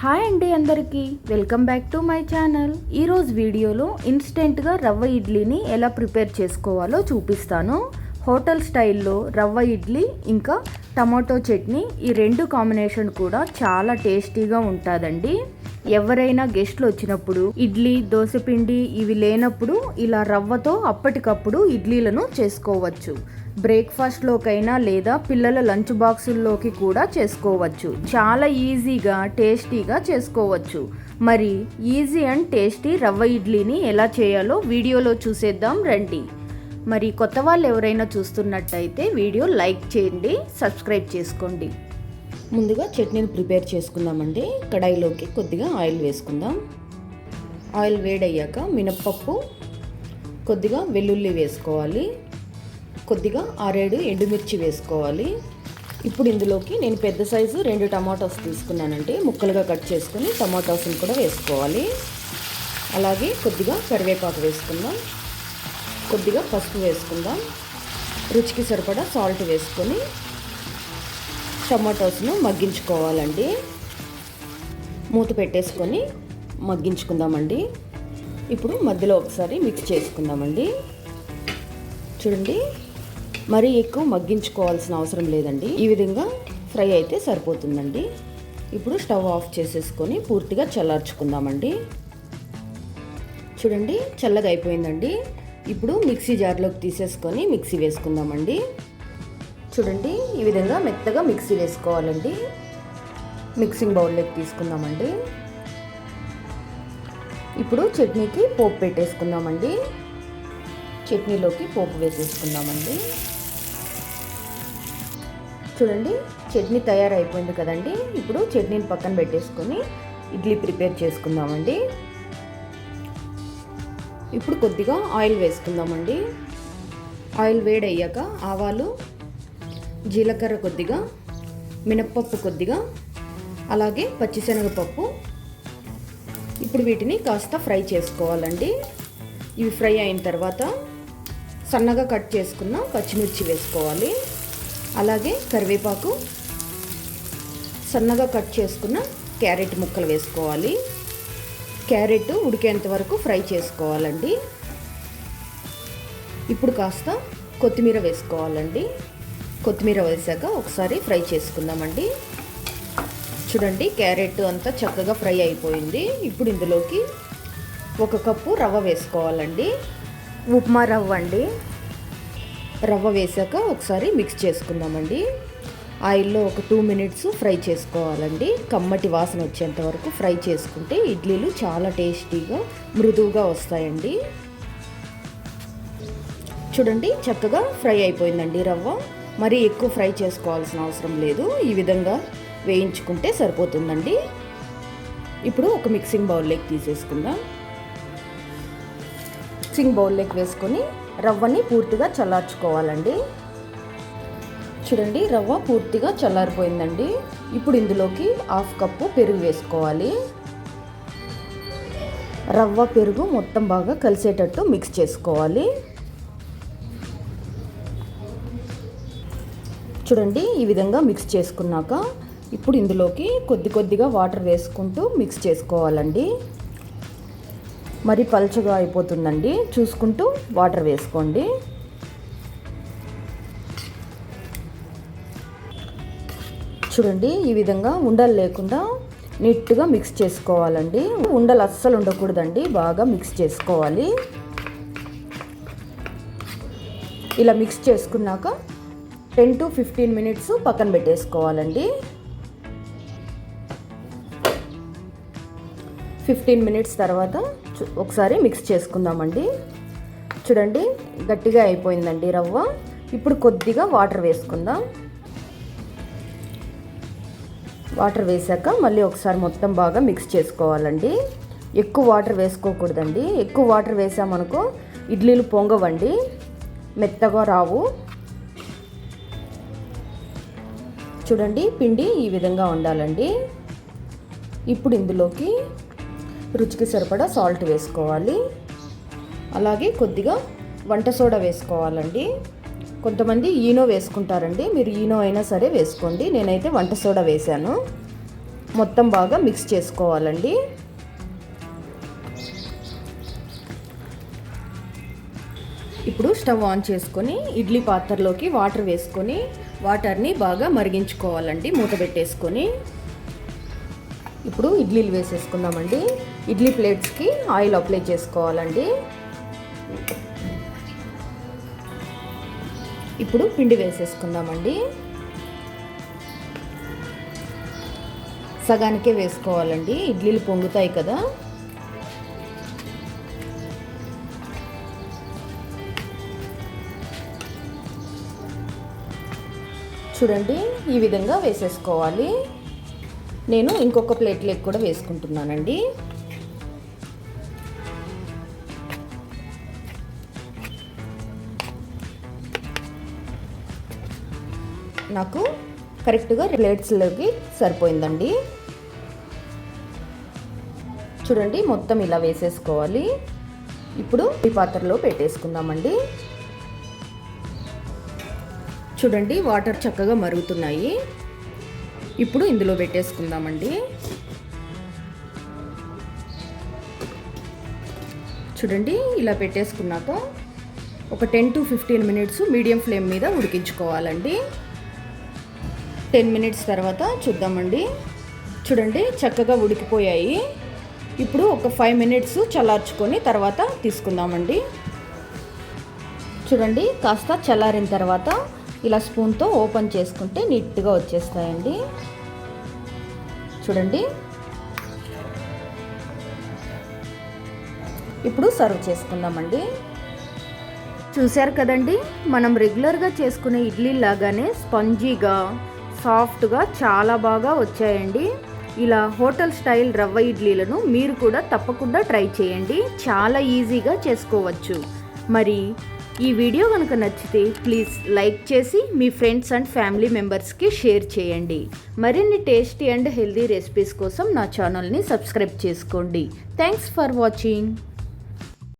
Hi అండి అందరికీ. Welcome back to my channel. ఈరోజు వీడియోలో ఇన్స్టెంట్గా రవ్వ ఇడ్లీని ఎలా ప్రిపేర్ చేసుకోవాలో చూపిస్తాను. హోటల్ స్టైల్లో రవ్వ ఇడ్లీ ఇంకా టమాటో చట్నీ ఈ రెండు కాంబినేషన్ కూడా చాలా టేస్టీగా ఉంటుందండి. ఎవరైనా గెస్ట్లు వచ్చినప్పుడు ఇడ్లీ దోశపిండి ఇవి లేనప్పుడు ఇలా రవ్వతో అప్పటికప్పుడు ఇడ్లీలను చేసుకోవచ్చు. బ్రేక్ఫాస్ట్లోకైనా లేదా పిల్లల లంచ్ బాక్సుల్లోకి కూడా చేసుకోవచ్చు. చాలా ఈజీగా టేస్టీగా చేసుకోవచ్చు. మరి ఈజీ అండ్ టేస్టీ రవ్వ ఇడ్లీని ఎలా చేయాలో వీడియోలో చూసేద్దాం రండి. మరి కొత్త వాళ్ళు ఎవరైనా చూస్తున్నట్టయితే వీడియో లైక్ చేయండి సబ్స్క్రైబ్ చేసుకోండి. ముందుగా చట్నీని ప్రిపేర్ చేసుకుందామండి. కడాయిలోకి కొద్దిగా ఆయిల్ వేసుకుందాం. ఆయిల్ వేడయ్యాక మినప్పప్పు కొద్దిగా వెల్లుల్లి వేసుకోవాలి. కొద్దిగా ఆరేడు ఎండుమిర్చి వేసుకోవాలి. ఇప్పుడు ఇందులోకి నేను పెద్ద సైజు రెండు టమాటోస్ తీసుకున్నానండి. ముక్కలుగా కట్ చేసుకుని టమాటోస్ని కూడా వేసుకోవాలి. అలాగే కొద్దిగా కరివేపాకు వేసుకుందాం. కొద్దిగా పసుపు వేసుకుందాం. రుచికి సరిపడా సాల్ట్ వేసుకొని టమాటోస్ను మగ్గించుకోవాలండి. మూత పెట్టేసుకొని మగ్గించుకుందామండి. ఇప్పుడు మధ్యలో ఒకసారి మిక్స్ చేసుకుందామండి. చూడండి. మరీ ఎక్కువ మగ్గించుకోవాల్సిన అవసరం లేదండి. ఈ విధంగా ఫ్రై అయితే సరిపోతుందండి. ఇప్పుడు స్టవ్ ఆఫ్ చేసేసుకొని పూర్తిగా చల్లార్చుకుందామండి. చూడండి చల్లగా అయిపోయిందండి. ఇప్పుడు మిక్సీ జార్లోకి తీసేసుకొని మిక్సీ వేసుకుందామండి. చూడండి ఈ విధంగా మెత్తగా మిక్సీ వేసుకోవాలండి. మిక్సింగ్ బౌల్లోకి తీసుకుందామండి. ఇప్పుడు చట్నీకి పోపు పెట్టేసుకుందామండి. చట్నీలోకి పోపు వేసేసుకుందామండి. చూడండి చట్నీ తయారైపోయింది కదండి. ఇప్పుడు చట్నీని పక్కన పెట్టేసుకొని ఇడ్లీ ప్రిపేర్ చేసుకుందామండి. ఇప్పుడు కొద్దిగా ఆయిల్ వేసుకుందామండి. ఆయిల్ వేడయ్యాక ఆవాలు జీలకర్ర కొద్దిగా మినప్పప్పు కొద్దిగా అలాగే పచ్చిశనగపప్పు. ఇప్పుడు వీటిని కాస్త ఫ్రై చేసుకోవాలండి. ఇవి ఫ్రై అయిన తర్వాత సన్నగా కట్ చేసుకున్న పచ్చిమిర్చి వేసుకోవాలి. అలాగే కరివేపాకు సన్నగా కట్ చేసుకున్న క్యారెట్ ముక్కలు వేసుకోవాలి. క్యారెట్ ఉడికేంత వరకు ఫ్రై చేసుకోవాలండి. ఇప్పుడు కాస్త కొత్తిమీర వేసుకోవాలండి. కొత్తిమీర వేసాక ఒకసారి ఫ్రై చేసుకుందామండి. చూడండి క్యారెట్ అంతా చక్కగా ఫ్రై అయిపోయింది. ఇప్పుడు ఇందులోకి ఒక కప్పు రవ్వ వేసుకోవాలండి. ఉప్మా రవ్వ అండి. రవ్వ వేసాక ఒకసారి మిక్స్ చేసుకుందామండి. ఆయిల్లో ఒక టూ మినిట్స్ ఫ్రై చేసుకోవాలండి. కమ్మటి వాసన వచ్చేంత వరకు ఫ్రై చేసుకుంటే ఇడ్లీలు చాలా టేస్టీగా మృదువుగా వస్తాయండి. చూడండి చక్కగా ఫ్రై అయిపోయిందండి రవ్వ. మరీ ఎక్కువ ఫ్రై చేసుకోవాల్సిన అవసరం లేదు. ఈ విధంగా వేయించుకుంటే సరిపోతుందండి. ఇప్పుడు ఒక మిక్సింగ్ బౌల్లోకి తీసేసుకుందాం. మిక్సింగ్ బౌల్లోకి వేసుకొని రవ్వని పూర్తిగా చల్లార్చుకోవాలండి. చూడండి రవ్వ పూర్తిగా చల్లారిపోయిందండి. ఇప్పుడు ఇందులోకి హాఫ్ కప్పు పెరుగు వేసుకోవాలి. రవ్వ పెరుగు మొత్తం బాగా కలిసేటట్టు మిక్స్ చేసుకోవాలి. చూడండి ఈ విధంగా మిక్స్ చేసుకున్నాక ఇప్పుడు ఇందులోకి కొద్ది కొద్దిగా వాటర్ వేసుకుంటూ మిక్స్ చేసుకోవాలండి. మరి పలుచగా అయిపోతుందండి. చూసుకుంటూ వాటర్ వేసుకోండి. చూడండి ఈ విధంగా ఉండలు లేకుండా నీట్గా మిక్స్ చేసుకోవాలండి. ఉండలు అస్సలు ఉండకూడదండి. బాగా మిక్స్ చేసుకోవాలి. ఇలా మిక్స్ చేసుకున్నాక టెన్ టు ఫిఫ్టీన్ మినిట్స్ పక్కన పెట్టేసుకోవాలండి. ఫిఫ్టీన్ మినిట్స్ తర్వాత ఒకసారి మిక్స్ చేసుకుందామండి. చూడండి గట్టిగా అయిపోయిందండి రవ్వ. ఇప్పుడు కొద్దిగా వాటర్ వేసుకుందాం. వాటర్ వేసాక మళ్ళీ ఒకసారి మొత్తం బాగా మిక్స్ చేసుకోవాలండి. ఎక్కువ వాటర్ వేసుకోకూడదండి. ఎక్కువ వాటర్ వేసామనుకో ఇడ్లీలు పొంగవండి. మెత్తగా రావు. చూడండి పిండి ఈ విధంగా ఉండాలండి. ఇప్పుడు ఇందులోకి రుచికి సరిపడా సాల్ట్ వేసుకోవాలి. అలాగే కొద్దిగా వంట సోడా వేసుకోవాలండి. కొంతమంది ఈనో వేసుకుంటారండి. మీరు ఈనో అయినా సరే వేసుకోండి. నేనైతే వంట సోడా వేశాను. మొత్తం బాగా మిక్స్ చేసుకోవాలండి. ఇప్పుడు స్టవ్ ఆన్ చేసుకొని ఇడ్లీ పాత్రలోకి వాటర్ వేసుకొని వాటర్ని బాగా మరిగించుకోవాలండి. మూత పెట్టేసుకొని. ఇప్పుడు ఇడ్లీలు వేసేసుకుందామండి. ఇడ్లీ ప్లేట్స్కి ఆయిల్ అప్లై చేసుకోవాలండి. ఇప్పుడు పిండి వేసేసుకుందామండి. సగానికే వేసుకోవాలండి. ఇడ్లీలు పొంగుతాయి కదా. చూడండి ఈ విధంగా వేసేసుకోవాలి. నేను ఇంకొక ప్లేట్లోకి కూడా వేసుకుంటున్నానండి. నాకు కరెక్ట్గా ప్లేట్స్లోకి సరిపోయిందండి. చూడండి మొత్తం ఇలా వేసేసుకోవాలి. ఇప్పుడు ఈ పాత్రలో పెట్టేసుకుందామండి. చూడండి వాటర్ చక్కగా మరుగుతున్నాయి. ఇప్పుడు ఇందులో పెట్టేసుకుందామండి. చూడండి ఇలా పెట్టేసుకున్నాక ఒక ten to fifteen minutes medium flame మీద ఉడికించుకోవాలండి. టెన్ మినిట్స్ తర్వాత చూద్దామండి. చూడండి చక్కగా ఉడికిపోయాయి. ఇప్పుడు ఒక ఫైవ్ మినిట్స్ చల్లార్చుకొని తర్వాత తీసుకుందామండి. చూడండి కాస్త చల్లారిన తర్వాత ఇలా స్పూన్తో ఓపెన్ చేసుకుంటే నీట్గా వచ్చేస్తాయండి. చూడండి. ఇప్పుడు సర్వ్ చేసుకుందామండి. చూశారు కదండి? మనం రెగ్యులర్గా చేసుకునే ఇడ్లీ లాగానే స్పంజీగా సాఫ్ట్గా చాలా బాగా వచ్చాయండి. ఇలా హోటల్ స్టైల్ రవ్వ ఇడ్లీలను మీరు కూడా తప్పకుండా ట్రై చేయండి. చాలా ఈజీగా చేసుకోవచ్చు. మరి ఈ వీడియో కనుక నచ్చితే ప్లీజ్ లైక్ చేసి మీ ఫ్రెండ్స్ అండ్ ఫ్యామిలీ మెంబర్స్కి షేర్ చేయండి. మరిన్ని టేస్టీ అండ్ హెల్దీ రెసిపీస్ కోసం నా ఛానల్ని సబ్స్క్రైబ్ చేసుకోండి. Thanks for watching